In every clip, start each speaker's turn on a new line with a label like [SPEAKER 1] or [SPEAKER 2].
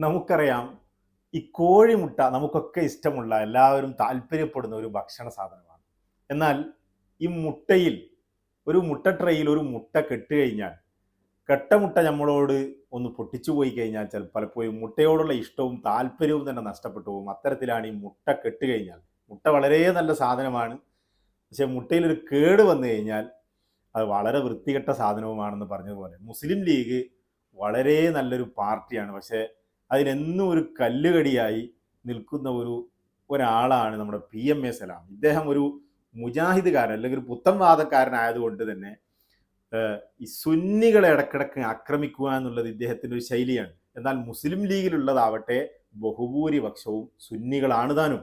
[SPEAKER 1] നമുക്കറിയാം ഈ കോഴിമുട്ട നമുക്കൊക്കെ ഇഷ്ടമുള്ള എല്ലാവരും താല്പര്യപ്പെടുന്ന ഒരു ഭക്ഷണ സാധനമാണ്. എന്നാൽ ഈ മുട്ടയിൽ ഒരു മുട്ട ട്രേയിൽ ഒരു മുട്ട കെട്ട് കഴിഞ്ഞാൽ കെട്ട മുട്ട നമ്മളോട് ഒന്ന് പൊട്ടിച്ചു പോയി കഴിഞ്ഞാൽ ചില പലപ്പോഴും മുട്ടയോടുള്ള ഇഷ്ടവും താല്പര്യവും തന്നെ നഷ്ടപ്പെട്ടു പോകും. അത്തരത്തിലാണ് ഈ മുട്ട കെട്ട് കഴിഞ്ഞാൽ. മുട്ട വളരെ നല്ല സാധനമാണ്. പക്ഷേ മുട്ടയിൽ ഒരു കേട് വന്നു കഴിഞ്ഞാൽ അത് വളരെ വൃത്തികെട്ട സാധനവുമാണെന്ന് പറഞ്ഞതുപോലെ മുസ്ലിം ലീഗ് വളരെ നല്ലൊരു പാർട്ടിയാണ്. പക്ഷേ അതിനെന്നും ഒരു കല്ലുകടിയായി നിൽക്കുന്ന ഒരു ഒരാളാണ് നമ്മുടെ പി എം എ സലാം. ഇദ്ദേഹം ഒരു മുജാഹിദുകാരൻ അല്ലെങ്കിൽ ഒരു പുത്തംവാദക്കാരനായതുകൊണ്ട് തന്നെ ഈ സുന്നികളെ ഇടക്കിടക്ക് ആക്രമിക്കുക എന്നുള്ളത് ഇദ്ദേഹത്തിന്റെ ഒരു ശൈലിയാണ്. എന്നാൽ മുസ്ലിം ലീഗിലുള്ളതാവട്ടെ ബഹുഭൂരിപക്ഷവും സുന്നികളാണ് താനും.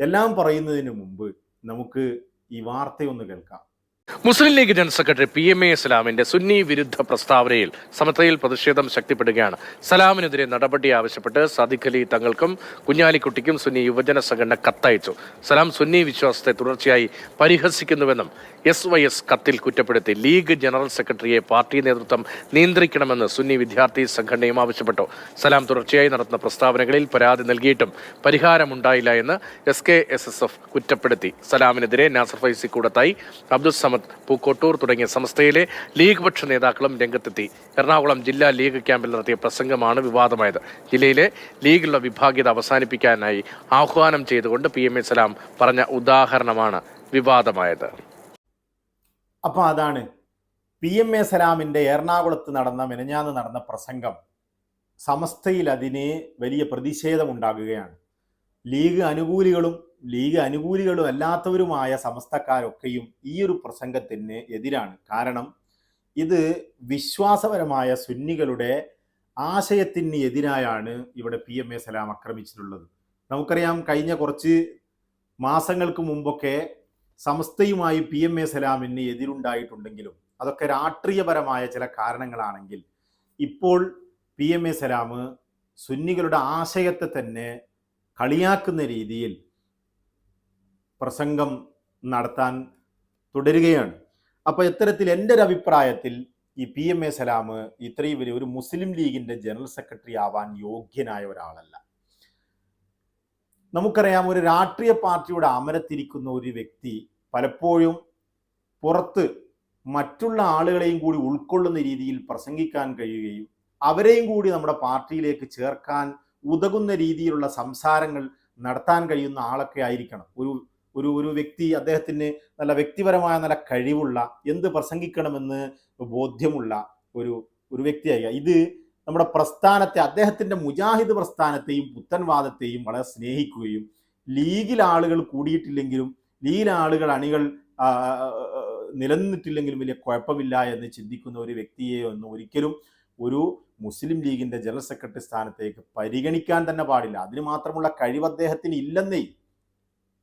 [SPEAKER 1] എല്ലാം പറയുന്നതിന് മുമ്പ് നമുക്ക് ഈ വാർത്തയൊന്ന് കേൾക്കാം.
[SPEAKER 2] Muslim League general secretary P M A സലാമിന്റെ സുന്നി വിരുദ്ധ പ്രസ്താവനയിൽ സമത്തയിൽ പ്രതിഷേധം ശക്തിപ്പെടുകയാണ്. സലാമിനെതിരെ നടപടി ആവശ്യപ്പെട്ട് സദിഖ് അലി തങ്ങൾക്കും കുഞ്ഞാലിക്കുട്ടിക്കും സുന്നി യുവജന സംഘടന കത്തയച്ചു. സലാം സുന്നി വിശ്വാസത്തെ തുടർച്ചയായി പരിഹസിക്കുന്നുവെന്നും എസ് വൈ എസ് കത്തിൽ കുറ്റപ്പെടുത്തി ലീഗ് ജനറൽ സെക്രട്ടറിയെ പാർട്ടി നേതൃത്വം നിയന്ത്രിക്കണമെന്ന് സുന്നി വിദ്യാർത്ഥി സംഘടനയും ആവശ്യപ്പെട്ടു. സലാം തുടർച്ചയായി നടത്തുന്ന പ്രസ്താവനകളിൽ പരാതി നൽകിയിട്ടും പരിഹാരമുണ്ടായില്ല എന്ന് S K S S F കുറ്റപ്പെടുത്തി. സലാമിനെതിരെ നാസർ ഫൈസി കൂടത്തായി അബ്ദുൾ സമദ് പൂക്കോട്ടൂർ തുടങ്ങിയ സംസ്ഥയിലെ ലീഗ് പക്ഷ നേതാക്കളും രംഗത്തെത്തി. എറണാകുളം ജില്ലാ ലീഗ് ക്യാമ്പിൽ നടത്തിയ പ്രസംഗമാണ് വിവാദമായത്. ജില്ലയിലെ ലീഗിലുള്ള വിഭാഗീയത അവസാനിപ്പിക്കാനായി ആഹ്വാനം ചെയ്തുകൊണ്ട് പി എം എ സലാം പറഞ്ഞ ഉദാഹരണമാണ് വിവാദമായത്.
[SPEAKER 1] അപ്പോൾ അതാണ് പി എം എ സലാമിന്റെ എറണാകുളത്ത് നടന്ന മെനഞ്ഞാന്ന് നടന്ന പ്രസംഗം. സമസ്തയിൽ അതിന് വലിയ പ്രതിഷേധമുണ്ടാകുകയാണ്. ലീഗ് അനുകൂലികളും ലീഗ് അനുകൂലികളും അല്ലാത്തവരുമായ സമസ്തക്കാരൊക്കെയും ഈ ഒരു പ്രസംഗത്തിന് എതിരാണ്. കാരണം ഇത് വിശ്വാസപരമായ സുന്നികളുടെ ആശയത്തിന് എതിരായാണ് ഇവിടെ പി എം എ സലാം ആക്രമിച്ചിട്ടുള്ളത്. നമുക്കറിയാം കഴിഞ്ഞ കുറച്ച് മാസങ്ങൾക്ക് മുമ്പൊക്കെ സമസ്തയുമായി പി എം എ സലാമിന് എതിരുണ്ടായിട്ടുണ്ടെങ്കിലും അതൊക്കെ രാഷ്ട്രീയപരമായ ചില കാരണങ്ങളാണെങ്കിൽ ഇപ്പോൾ പി എം എ സലാം സുന്നികളുടെ ആശയത്തെ തന്നെ കളിയാക്കുന്ന രീതിയിൽ പ്രസംഗം നടത്താൻ തുടരുകയാണ്. അപ്പോൾ ഇത്തരത്തിൽ എന്റെ ഒരു അഭിപ്രായത്തിൽ ഈ പി എം എ സലാം ഇത്രയും വലിയ ഒരു മുസ്ലിം ലീഗിന്റെ ജനറൽ സെക്രട്ടറി ആവാൻ യോഗ്യനായ ഒരാളല്ല. നമുക്കറിയാം ഒരു രാഷ്ട്രീയ പാർട്ടിയുടെ അമരത്തിരിക്കുന്ന ഒരു വ്യക്തി പലപ്പോഴും പുറത്ത് മറ്റുള്ള ആളുകളെയും കൂടി ഉൾക്കൊള്ളുന്ന രീതിയിൽ പ്രസംഗിക്കാൻ കഴിയുകയും അവരെയും കൂടി നമ്മുടെ പാർട്ടിയിലേക്ക് ചേർക്കാൻ ഉതകുന്ന രീതിയിലുള്ള സംസാരങ്ങൾ നടത്താൻ കഴിയുന്ന ആളൊക്കെ ആയിരിക്കണം. ഒരു ഒരു ഒരു വ്യക്തി അദ്ദേഹത്തിന് നല്ല വ്യക്തിപരമായ നല്ല കഴിവുള്ള എന്ത് പ്രസംഗിക്കണമെന്ന് ബോധ്യമുള്ള ഒരു ഒരു വ്യക്തിയായി. ഇത് നമ്മുടെ പ്രസ്ഥാനത്തെ അദ്ദേഹത്തിന്റെ മുജാഹിദ് പ്രസ്ഥാനത്തെയും പുത്തൻവാദത്തെയും വളരെ സ്നേഹിക്കുകയും ലീഗിൽ ആളുകൾ കൂടിയിട്ടില്ലെങ്കിലും ലീഗിൽ ആളുകൾ അണികൾ നിലനിന്നിട്ടില്ലെങ്കിലും വലിയ കുഴപ്പമില്ല എന്ന് ചിന്തിക്കുന്ന ഒരു വ്യക്തിയെ ഒന്നും ഒരിക്കലും ഒരു മുസ്ലിം ലീഗിന്റെ ജനറൽ സെക്രട്ടറി സ്ഥാനത്തേക്ക് പരിഗണിക്കാൻ തന്നെ പാടില്ല. അതിന് മാത്രമുള്ള കഴിവ് അദ്ദേഹത്തിന് ഇല്ലെന്നേ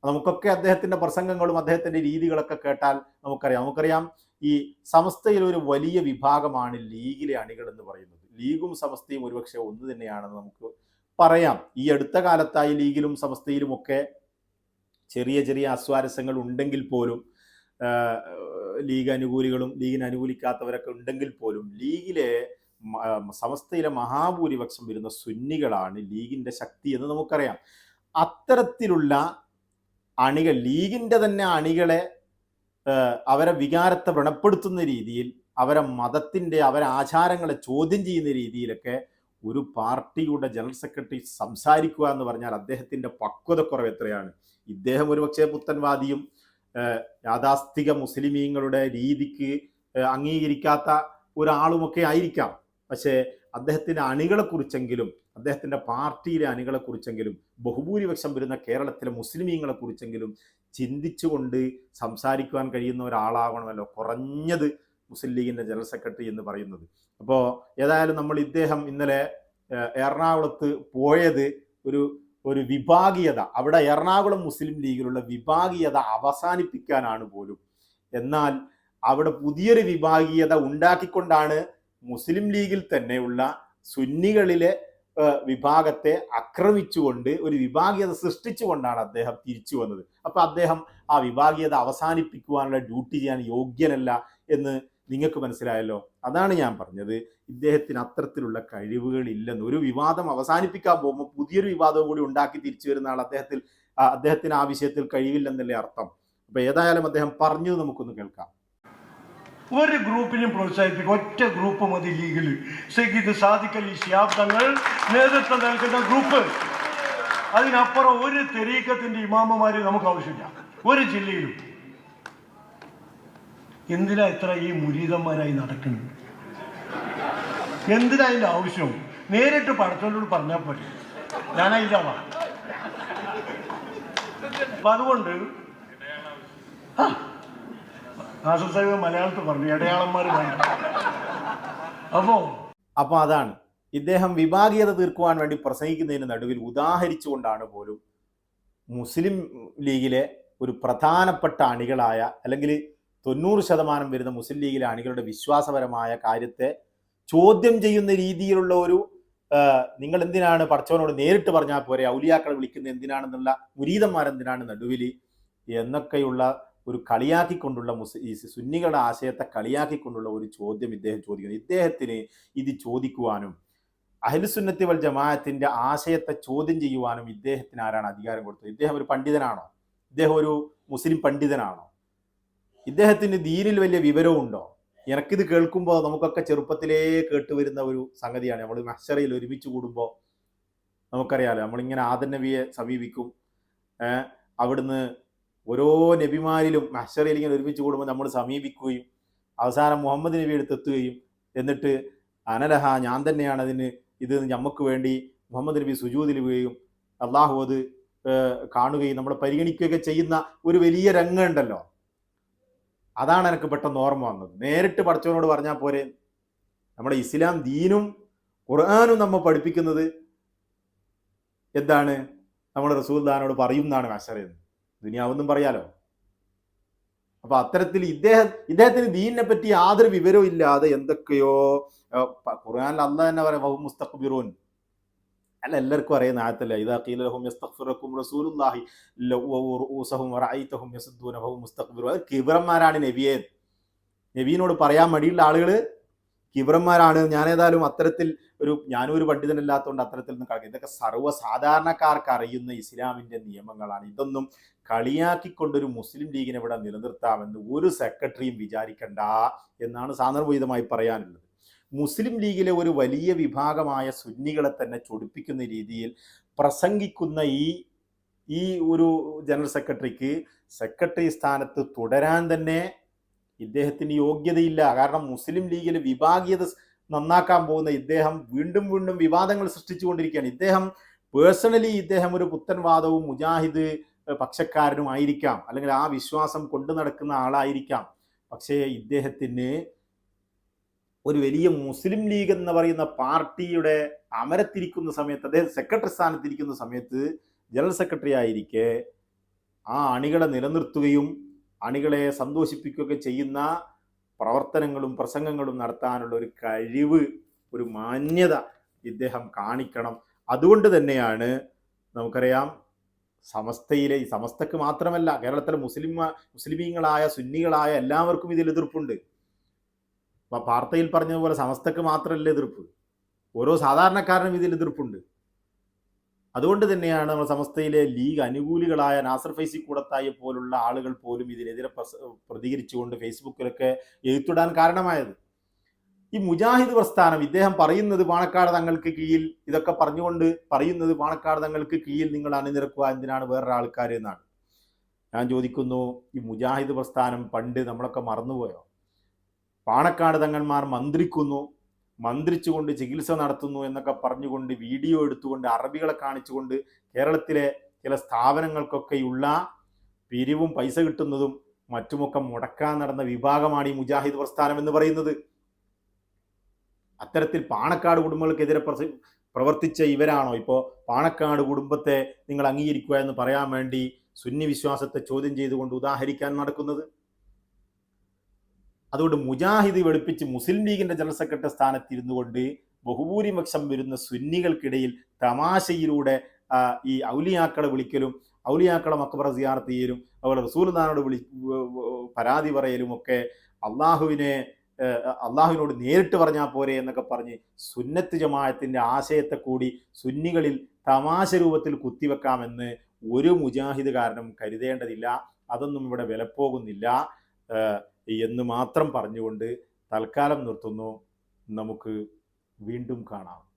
[SPEAKER 1] നമുക്കൊക്കെ അദ്ദേഹത്തിന്റെ പ്രസംഗങ്ങളും അദ്ദേഹത്തിന്റെ രീതികളൊക്കെ കേട്ടാൽ നമുക്കറിയാം. നമുക്കറിയാം ഈ സമസ്തയിൽ ഒരു വലിയ വിഭാഗമാണ് ലീഗിലെ അണികൾ എന്ന് പറയുന്നത്. ലീഗും സമസ്തയും ഒരുപക്ഷെ ഒന്ന് തന്നെയാണെന്ന് നമുക്ക് പറയാം. ഈ അടുത്ത കാലത്തായി ലീഗിലും സമസ്തയിലും ഒക്കെ ചെറിയ ചെറിയ അസ്വാരസ്യങ്ങൾ ഉണ്ടെങ്കിൽ പോലും ലീഗ് അനുകൂലികളും ലീഗിനെ അനുകൂലിക്കാത്തവരൊക്കെ ഉണ്ടെങ്കിൽ പോലും ലീഗിലെ സമസ്തയിലെ മഹാഭൂരിപക്ഷം വരുന്ന സുന്നികളാണ് ലീഗിന്റെ ശക്തി എന്ന് നമുക്കറിയാം. അത്തരത്തിലുള്ള അണികൾ ലീഗിന്റെ തന്നെ അണികളെ അവരെ വികാരത്തെ വ്രണപ്പെടുത്തുന്ന രീതിയിൽ അവരെ മതത്തിന്റെ അവരെ ആചാരങ്ങളെ ചോദ്യം ചെയ്യുന്ന രീതിയിലൊക്കെ ഒരു പാർട്ടിയുടെ ജനറൽ സെക്രട്ടറി സംസാരിക്കുക എന്ന് പറഞ്ഞാൽ അദ്ദേഹത്തിന്റെ പക്വതക്കുറവ് എത്രയാണ്? ഇദ്ദേഹം ഒരുപക്ഷെ പുത്തൻവാദിയും യാഥാസ്ഥിക മുസ്ലിമീങ്ങളുടെ രീതിക്ക് അംഗീകരിക്കാത്ത ഒരാളുമൊക്കെ ആയിരിക്കാം. പക്ഷേ അദ്ദേഹത്തിന്റെ അണികളെ അദ്ദേഹത്തിന്റെ പാർട്ടിയിലെ അണികളെക്കുറിച്ചെങ്കിലും ബഹുഭൂരിപക്ഷം വരുന്ന കേരളത്തിലെ മുസ്ലിമീങ്ങളെക്കുറിച്ചെങ്കിലും ചിന്തിച്ചുകൊണ്ട് സംസാരിക്കുവാൻ കഴിയുന്ന ഒരാളാകണമല്ലോ കുറഞ്ഞത് മുസ്ലിം ലീഗിന്റെ ജനറൽ സെക്രട്ടറി എന്ന് പറയുന്നത്. അപ്പോൾ ഏതായാലും നമ്മൾ ഇദ്ദേഹം ഇന്നലെ എറണാകുളത്ത് പോയത് ഒരു ഒരു വിഭാഗീയത അവിടെ എറണാകുളം മുസ്ലിം ലീഗിലുള്ള വിഭാഗീയത അവസാനിപ്പിക്കാനാണ് പോലും. എന്നാൽ അവിടെ പുതിയൊരു വിഭാഗീയത ഉണ്ടാക്കിക്കൊണ്ടാണ് മുസ്ലിം ലീഗിൽ തന്നെയുള്ള സുന്നികളിലെ വിഭാഗത്തെ ആക്രമിച്ചുകൊണ്ട് ഒരു വിഭാഗീയത സൃഷ്ടിച്ചുകൊണ്ടാണ് അദ്ദേഹം തിരിച്ചു വന്നത്. അപ്പൊ അദ്ദേഹം ആ വിഭാഗീയത അവസാനിപ്പിക്കുവാനുള്ള ഡ്യൂട്ടി ചെയ്യാൻ യോഗ്യനല്ല എന്ന് നിങ്ങൾക്ക് മനസ്സിലായല്ലോ? അതാണ് ഞാൻ പറഞ്ഞത്. ഇദ്ദേഹത്തിന് അത്തരത്തിലുള്ള കഴിവുകൾ ഇല്ലെന്ന് ഒരു വിവാദം അവസാനിപ്പിക്കാൻ പോകുമ്പോൾ പുതിയൊരു വിവാദവും കൂടി ഉണ്ടാക്കി തിരിച്ചു വരുന്ന ആൾ അദ്ദേഹത്തിൽ അദ്ദേഹത്തിന് ആ വിഷയത്തിൽ കഴിവില്ലെന്നല്ലേ അർത്ഥം? അപ്പൊ ഏതായാലും അദ്ദേഹം പറഞ്ഞു നമുക്കൊന്ന് കേൾക്കാം.
[SPEAKER 3] ഒരു ഗ്രൂപ്പിനെയും പ്രോത്സാഹിപ്പിക്കും ഒറ്റ ഗ്രൂപ്പ് മതി ലീഗിൽ. സയ്യിദ് സാദിഖ് അലി ഷിയാബ് തങ്ങൾ നേതൃത്വം നൽകുന്ന ഗ്രൂപ്പ്. അതിനപ്പുറം ഒരു തെരീക്കത്തിന്റെ ഇമാമമാരെ നമുക്ക് ആവശ്യമില്ല. ഒരു ജില്ലയിലും. എന്തിനാ ഇത്ര ഈ മുരീതന്മാരായി നടക്കുന്നത്? എന്തിനാ അതിന്റെ ആവശ്യം? നേരിട്ട് പടത്തോട് പറഞ്ഞാൽ പോരെ. അപ്പൊ അതുകൊണ്ട് ആ നാസർ മലയാളത്തിൽ പറഞ്ഞു ഇടയാളന്മാർ വേണ്ട അപ്പോ
[SPEAKER 1] അപ്പൊ അതാണ്. ഇദ്ദേഹം വിഭാഗീയത തീർക്കുവാൻ വേണ്ടി പ്രസംഗിക്കുന്നതിന് നടുവിൽ ഉദാഹരിച്ചുകൊണ്ടാണ് പോലും മുസ്ലിം ലീഗിലെ ഒരു പ്രധാനപ്പെട്ട അണികളായ അല്ലെങ്കിൽ തൊണ്ണൂറ് ശതമാനം വരുന്ന മുസ്ലിം ലീഗിലെ അണികളുടെ വിശ്വാസപരമായ കാര്യത്തെ ചോദ്യം ചെയ്യുന്ന രീതിയിലുള്ള ഒരു നിങ്ങൾ എന്തിനാണ് പഠിച്ചവനോട് നേരിട്ട് പറഞ്ഞാൽ പോരെ ഔലിയാക്കളെ വിളിക്കുന്നത് എന്തിനാണെന്നുള്ള മുരീതന്മാരെന്തിനാണ് നടുവിൽ എന്നൊക്കെയുള്ള ഒരു കളിയാക്കിക്കൊണ്ടുള്ള മുസ് ഈ സുന്നികളുടെ ആശയത്തെ കളിയാക്കിക്കൊണ്ടുള്ള ഒരു ചോദ്യം ഇദ്ദേഹം ചോദിക്കുന്നു. ഇദ്ദേഹത്തിന് ഇത് ചോദിക്കുവാനും അഹിൽസുന്നത്തി വൽ ജമാഅത്തിന്റെ ആശയത്തെ ചോദ്യം ചെയ്യുവാനും ഇദ്ദേഹത്തിന് ആരാണ് അധികാരം കൊടുത്തത്? ഇദ്ദേഹം ഒരു പണ്ഡിതനാണോ? ഇദ്ദേഹം ഒരു മുസ്ലിം പണ്ഡിതനാണോ? ഇദ്ദേഹത്തിന് ദീനിൽ വലിയ വിവരവും ഉണ്ടോ എനിക്കിത് കേൾക്കുമ്പോൾ നമുക്കൊക്കെ ചെറുപ്പത്തിലേ കേട്ടുവരുന്ന ഒരു സംഗതിയാണ്. നമ്മൾ മഹ്ഷറയിൽ ഒരുമിച്ച് കൂടുമ്പോൾ നമുക്കറിയാലോ നമ്മളിങ്ങനെ ആദൻ നബിയെ സമീപിക്കും അവിടുന്ന് ഓരോ നബിമാരിലും മഹ്ഷറയിൽ ഇങ്ങനെ ഒരുമിച്ച് കൂടുമ്പോൾ നമ്മൾ സമീപിക്കുകയും അവസാനം മുഹമ്മദ് നബി എടുത്തെത്തുകയും എന്നിട്ട് അനലഹ ഞാൻ തന്നെയാണ് അതിന് ഇത് നമുക്ക് വേണ്ടി മുഹമ്മദ് നബി സുജൂതിൽ വീഴുകയും അള്ളാഹു അത് കാണുകയും നമ്മളെ പരിഗണിക്കുകയൊക്കെ ചെയ്യുന്ന ഒരു വലിയ രംഗമുണ്ടല്ലോ അതാണ് എനിക്ക് പെട്ടെന്ന് ഓർമ്മ വന്നത്. നേരിട്ട് പഠിച്ചവനോട് പറഞ്ഞാൽ പോരെ നമ്മുടെ ഇസ്ലാം ദീനും ഖുർആാനും നമ്മൾ പഠിപ്പിക്കുന്നത് എന്താണ്? നമ്മൾ റസൂൽദാനോട് പറയും എന്നാണ് ദുനിയാവെന്നും പറയാലോ? അപ്പൊ അത്തരത്തിൽ ഇദ്ദേഹം ഇദ്ദേഹത്തിന് ദീനിനെ പറ്റി യാതൊരു വിവരവും ഇല്ലാതെ എന്തൊക്കെയോ ഖുർആാനിൽ അന്ന് തന്നെ പറയാം വഹു മുസ്തഖ്ബിറൂൻ. അല്ല എല്ലാവർക്കും അറിയുന്ന ആയത്തല്ല? ഇതാ ഖീല ലഹും യസ്തഗ്ഫിറക്കും റസൂലുള്ളാഹി ലവ റൂസഹും വറഅയ്തഹും യസുദ്ദൂന ഫഹും മുസ്തഖ്ബിറൂൻ. അത് കിബ്രന്മാരാണ് നബിയെ. നബീനോട് പറയാൻ മടിയുള്ള ആളുകൾ കിബ്രന്മാരാണ് ഞാൻ ഏതായാലും അത്തരത്തിൽ ഒരു ഞാനും ഒരു പണ്ഡിതനല്ലാത്തതുകൊണ്ട് അത്തരത്തിൽ നിന്ന് കളയും ഇതൊക്കെ സർവസാധാരണക്കാർക്ക് അറിയുന്ന ഇസ്ലാമിന്റെ നിയമങ്ങളാണ്. ഇതൊന്നും കളിയാക്കിക്കൊണ്ടൊരു മുസ്ലിം ലീഗിനെ ഇവിടെ നിലനിർത്താമെന്ന് ഒരു സെക്രട്ടറിയും വിചാരിക്കണ്ട എന്നാണ് സാന്ദർഭികമായി പറയാനുള്ളത്. മുസ്ലിം ലീഗിലെ ഒരു വലിയ വിഭാഗമായ സുന്നികളെ തന്നെ ചൊടിപ്പിക്കുന്ന രീതിയിൽ പ്രസംഗിക്കുന്ന ഈ ഈ ഒരു ജനറൽ സെക്രട്ടറിക്ക് സെക്രട്ടറി സ്ഥാനത്ത് തുടരാൻ തന്നെ ഇദ്ദേഹത്തിന് യോഗ്യതയില്ല. കാരണം മുസ്ലിം ലീഗിലെ വിഭാഗീയത നന്നാക്കാൻ പോകുന്ന ഇദ്ദേഹം വീണ്ടും വീണ്ടും വിവാദങ്ങൾ സൃഷ്ടിച്ചുകൊണ്ടിരിക്കുകയാണ്. ഇദ്ദേഹം പേഴ്സണലി ഇദ്ദേഹം ഒരു പുത്തൻവാദവും മുജാഹിദ് ഏഹ്, പക്ഷക്കാരനും ആയിരിക്കാം. അല്ലെങ്കിൽ ആ വിശ്വാസം കൊണ്ടു നടക്കുന്ന ആളായിരിക്കാം. പക്ഷേ ഇദ്ദേഹത്തിന് ഒരു വലിയ മുസ്ലിം ലീഗ് എന്ന് പറയുന്ന പാർട്ടിയുടെ അമരത്തിരിക്കുന്ന സമയത്ത് അദ്ദേഹം സെക്രട്ടറി സ്ഥാനത്തിരിക്കുന്ന സമയത്ത് ജനറൽ സെക്രട്ടറി ആയിരിക്കെ ആ അണികളെ നിലനിർത്തുകയും അണികളെ സന്തോഷിപ്പിക്കുകയൊക്കെ ചെയ്യുന്ന പ്രവർത്തനങ്ങളും പ്രസംഗങ്ങളും നടത്താനുള്ള ഒരു കഴിവ് ഒരു മാന്യത ഇദ്ദേഹം കാണിക്കണം. അതുകൊണ്ട് തന്നെയാണ് നമുക്കറിയാം സമസ്തയിലെ ഈ സമസ്തക്ക് മാത്രമല്ല കേരളത്തിലെ മുസ്ലിം മുസ്ലിമീങ്ങളായ സുന്നികളായ എല്ലാവർക്കും ഇതിൽ എതിർപ്പുണ്ട്. വാർത്തയിൽ പറഞ്ഞതുപോലെ സമസ്തക്ക് മാത്രമല്ല എതിർപ്പ്. ഓരോ സാധാരണക്കാരനും ഇതിൽ എതിർപ്പുണ്ട്. അതുകൊണ്ട് തന്നെയാണ് നമ്മൾ സമസ്തയിലെ ലീഗ് അനുകൂലികളായ നാസർ ഫൈസി കൂടത്തായി പോലുള്ള ആളുകൾ പോലും ഇതിനെതിരെ പ്രതികരിച്ചുകൊണ്ട് ഫേസ്ബുക്കിലൊക്കെ എഴുത്തിടാൻ കാരണമായത്. ഈ മുജാഹിദ് പ്രസ്ഥാനം ഇദ്ദേഹം പറയുന്നത് പാണക്കാട് തങ്ങൾക്ക് കീഴിൽ ഇതൊക്കെ പറഞ്ഞുകൊണ്ട് പറയുന്നത് പാണക്കാട് തങ്ങൾക്ക് കീഴിൽ നിങ്ങൾ അണിനിരക്കുക എന്തിനാണ് വേറൊരു ആൾക്കാർ എന്നാണ്. ഞാൻ ചോദിക്കുന്നു ഈ മുജാഹിദ് പ്രസ്ഥാനം പണ്ട് നമ്മളൊക്കെ മറന്നുപോയോ? പാണക്കാട് തങ്ങന്മാർ മന്ത്രിക്കുന്നു മന്ത്രിച്ചുകൊണ്ട് ചികിത്സ നടത്തുന്നു എന്നൊക്കെ പറഞ്ഞുകൊണ്ട് വീഡിയോ എടുത്തുകൊണ്ട് അറബികളെ കാണിച്ചുകൊണ്ട് കേരളത്തിലെ ചില സ്ഥാപനങ്ങൾക്കൊക്കെയുള്ള പിരിവും പൈസ കിട്ടുന്നതും മറ്റുമൊക്കെ മുടക്കാൻ നടന്ന വിഭാഗമാണ് ഈ മുജാഹിദ് പ്രസ്ഥാനം എന്ന് പറയുന്നത്. അത്തരത്തിൽ പാണക്കാട് കുടുംബങ്ങൾക്കെതിരെ പ്രവർത്തിച്ച ഇവരാണോ? ഇപ്പോൾ പാണക്കാട് കുടുംബത്തെ നിങ്ങൾ അംഗീകരിക്കുക എന്ന് പറയാൻ വേണ്ടി സുന്നി വിശ്വാസത്തെ ചോദ്യം ചെയ്തുകൊണ്ട് ഉദാഹരിക്കാൻ നടക്കുന്നത്? അതുകൊണ്ട് മുജാഹിദ് വെളുപ്പിച്ച് മുസ്ലിം ലീഗിന്റെ ജനറൽ സെക്രട്ടറി സ്ഥാനത്തിരുന്നു കൊണ്ട് ബഹുഭൂരിപക്ഷം വരുന്ന സുന്നികൾക്കിടയിൽ തമാശയിലൂടെ ഈ ഔലിയാക്കളെ വിളിക്കലും ഔലിയാക്കളെ മക്കബറ സിയാർത്ത് ചെയ്യലും അതുപോലെ റസൂൽദാനോട് വിളി പരാതി പറയലും ഒക്കെ അള്ളാഹുവിനെ അള്ളാഹുവിനോട് നേരിട്ട് പറഞ്ഞാൽ പോരെ എന്നൊക്കെ പറഞ്ഞ് സുന്നത്ത് ജമാഅത്തിന്റെ ആശയത്തെ കൂടി സുന്നികളിൽ തമാശ രൂപത്തിൽ കുത്തിവെക്കാമെന്ന് ഒരു മുജാഹിദ് കാരണം കരുതേണ്ടതില്ല. അതൊന്നും ഇവിടെ വിലപ്പോകുന്നില്ല. എന്ന് മാത്രം പറഞ്ഞുകൊണ്ട് തൽക്കാലം നിർത്തുന്നു. നമുക്ക് വീണ്ടും കാണാം.